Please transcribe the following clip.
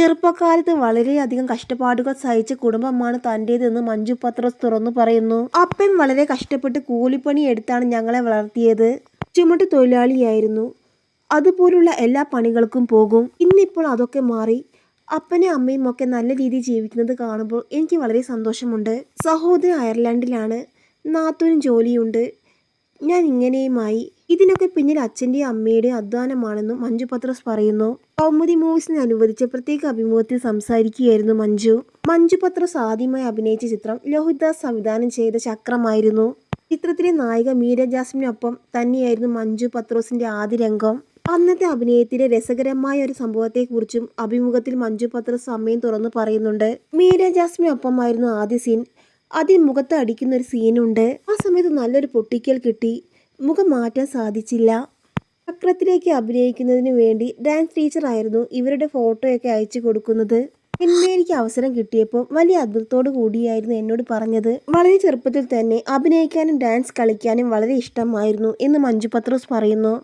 ചെറുപ്പകാലത്ത് വളരെയധികം കഷ്ടപ്പാടുകൾ സഹിച്ച കുടുംബമാണ് തന്റേതെന്ന് മഞ്ജു പത്രോസ് തുറന്നു പറയുന്നു. അപ്പൻ വളരെ കഷ്ടപ്പെട്ട് കൂലിപ്പണി എടുത്താണ് ഞങ്ങളെ വളർത്തിയത്. ചുമട്ട് തൊഴിലാളിയായിരുന്നു. അതുപോലുള്ള എല്ലാ പണികൾക്കും പോകും. ഇന്നിപ്പോൾ അതൊക്കെ മാറി. അപ്പനും അമ്മയും ഒക്കെ നല്ല രീതിയിൽ ജീവിക്കുന്നത് കാണുമ്പോൾ എനിക്ക് വളരെ സന്തോഷമുണ്ട്. സഹോദരൻ അയർലൻഡിലാണ്. നാത്തൂരും ജോലിയുണ്ട്. ഞാൻ ഇങ്ങനെയുമായി ഇതിനൊക്കെ പിന്നിൽ അച്ഛന്റെയും അമ്മയുടെയും അധ്വാനമാണെന്നും മഞ്ജു പത്രോസ് പറയുന്നു. കൗമുദി മൂവീസിന് അനുവദിച്ച പ്രത്യേക അഭിമുഖത്തിൽ സംസാരിക്കുകയായിരുന്നു മഞ്ജു. മഞ്ജു പത്രോസ് ആദ്യമായി അഭിനയിച്ച ചിത്രം ലോഹിദാസ് സംവിധാനം ചെയ്ത ചക്രമായിരുന്നു. ചിത്രത്തിലെ നായിക മീര ജാസ്മിനൊപ്പം തന്നെയായിരുന്നു മഞ്ജു പത്രോസിന്റെ ആദ്യ രംഗം. അന്നത്തെ അഭിനയത്തിലെ രസകരമായ ഒരു സംഭവത്തെക്കുറിച്ചും അഭിമുഖത്തിൽ മഞ്ജു പത്രോസ് അമ്മയും തുറന്നു പറയുന്നുണ്ട്. മീര ജാസ്മിനൊപ്പമായിരുന്നു ആദ്യ സീൻ അതിൽ മുഖത്ത് അടിക്കുന്ന ഒരു സീനുണ്ട് ആ സമയത്ത് നല്ലൊരു പൊട്ടിക്കൽ കിട്ടി. മുഖം മാറ്റാൻ സാധിച്ചില്ല. ചക്രത്തിലേക്ക് അഭിനയിക്കുന്നതിന് വേണ്ടി ഡാൻസ് ടീച്ചറായിരുന്നു ഇവരുടെ ഫോട്ടോയൊക്കെ അയച്ചു കൊടുക്കുന്നത്. എന്നെ എനിക്ക് അവസരം കിട്ടിയപ്പോൾ വലിയ അത്ഭുതത്തോടു കൂടിയായിരുന്നു എന്നോട് പറഞ്ഞത്. വളരെ ചെറുപ്പത്തിൽ തന്നെ അഭിനയിക്കാനും ഡാൻസ് കളിക്കാനും വളരെ ഇഷ്ടമായിരുന്നു എന്ന് മഞ്ജു പത്രോസ് പറയുന്നു.